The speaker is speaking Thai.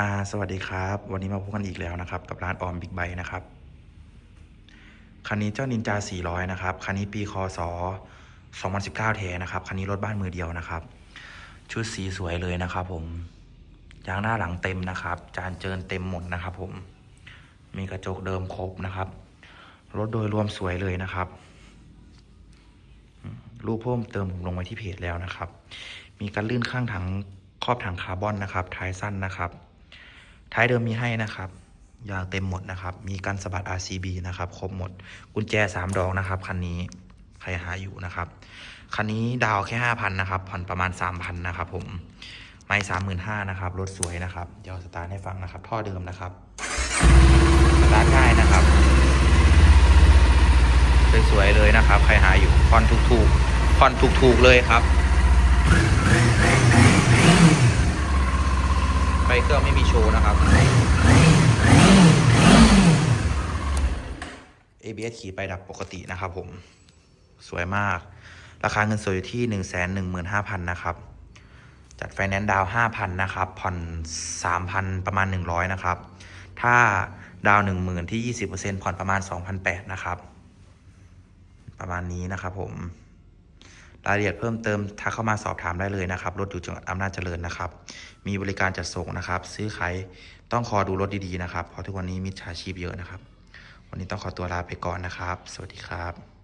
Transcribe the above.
อ่าสวัสดีครับ วันนี้มาพบกันอีกแล้วนะครับ กับร้านออมบิ๊กไบนะครับ คันนี้เจ้านินจา 400 นะครับ คันนี้ปีคศ2019 แท้นะครับ คันนี้รถบ้านมือเดียวนะครับ ชุดสีสวยเลยนะครับ ผมยางหน้าหลังเต็มนะครับ จานเจินเต็มหมดนะครับ ผม มีกระจกเดิมครบนะครับ รถโดยรวมสวยเลยนะครับ รูปเพิ่มเติมผมลงไว้ที่เพจแล้วนะครับ มีการลื่นข้างถังครอบถังคาร์บอนนะครับท้ายสั้นนะครับ ท้ายเดิมมีให้นะครับ ยางเต็มหมดนะครับ มีการสะบัด RCB นะครับ ครบหมด กุญแจสามดอกนะครับ คันนี้ ใครหาอยู่นะครับ คันนี้ดาวแค่ห้าพันนะครับ ผ่อนประมาณสามพันนะครับผม ไม่สามหมื่นห้านะครับ รถสวยนะครับ เดี๋ยวสตาร์ทให้ฟังนะครับ ท่อเดิมนะครับ สตาร์ทง่ายนะครับ สวยๆเลยนะครับ ใครหาอยู่ผ่อนถูกๆผ่อนถูกๆเลยครับ ไฟ เครื่องไม่มีโชว์นะครับ ABS ขี่ไปดับปกตินะครับผม สวยมาก ราคาเงินสดอยู่ที่ 1 1 5 0 0 0 นะครับ จัดไฟแนนซ์ดาว 5,000 นะครับ ผ่อน 3,000 ประมาณ 100 นะครับ ถ้าดาว 10,000 ที่ 20%ผ่อนประมาณ 2,800 นะครับ ประมาณนี้นะครับผม รายละเอียดเพิ่มเติมทักเข้ามาสอบถามได้เลยนะครับ รถอยู่จังหวัดอำนาจเจริญนะครับ มีบริการจัดส่งนะครับ ซื้อขายต้องคอดูรถดีๆนะครับ เพราะทุกวันนี้มิจฉาชีพเยอะนะครับ วันนี้ต้องขอตัวลาไปก่อนนะครับ สวัสดีครับ